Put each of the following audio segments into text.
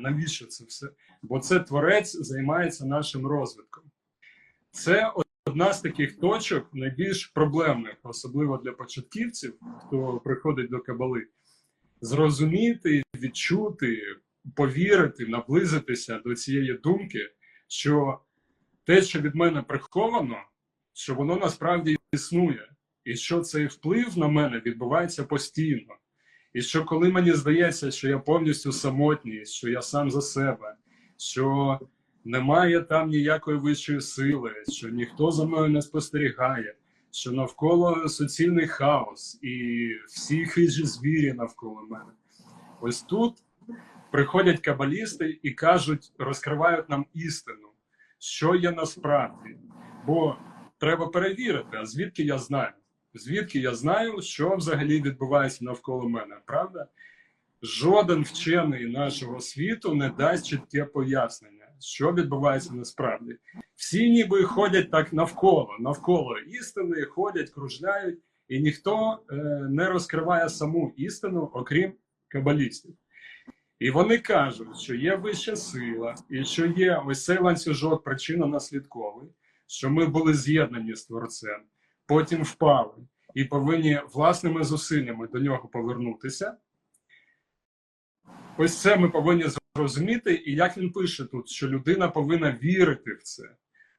навіщо це все? Бо це творець займається нашим розвитком. Це одна з таких точок найбільш проблемних, особливо для початківців, хто приходить до кабали. Зрозуміти, відчути, повірити, наблизитися до цієї думки, що те, що від мене приховано, що воно насправді існує, і що цей вплив на мене відбувається постійно. І що коли мені здається, що я повністю самотній, що я сам за себе, що немає там ніякої вищої сили, що ніхто за мною не спостерігає, що навколо суцільний хаос і всі хижі звірі навколо мене. Ось тут приходять кабалісти і кажуть, розкривають нам істину, що є насправді. Бо треба перевірити, а звідки я знаю? Звідки я знаю, що взагалі відбувається навколо мене, правда? Жоден вчений нашого світу не дасть чітке пояснення, що відбувається насправді. Всі ніби ходять так навколо, навколо істини, ходять, кружляють, і ніхто е, не розкриває саму істину, окрім кабалістів. І вони кажуть, що є вища сила, і що є ось цей ланцюжок причинно-наслідковий, що ми були з'єднані з творцем, потім впали і повинні власними зусиллями до нього повернутися. Ось це ми повинні зрозуміти, і як він пише тут, що людина повинна вірити в це.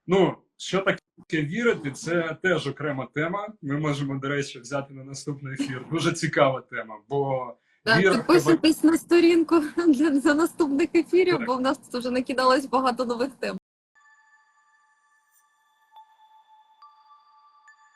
Ну, що таке вірити, це теж окрема тема. Ми можемо, до речі, взяти на наступний ефір. Дуже цікава тема, бо Так, віра підписуйтесь на сторінку для за наступних ефірів, Так. бо в нас тут вже накидалось багато нових тем.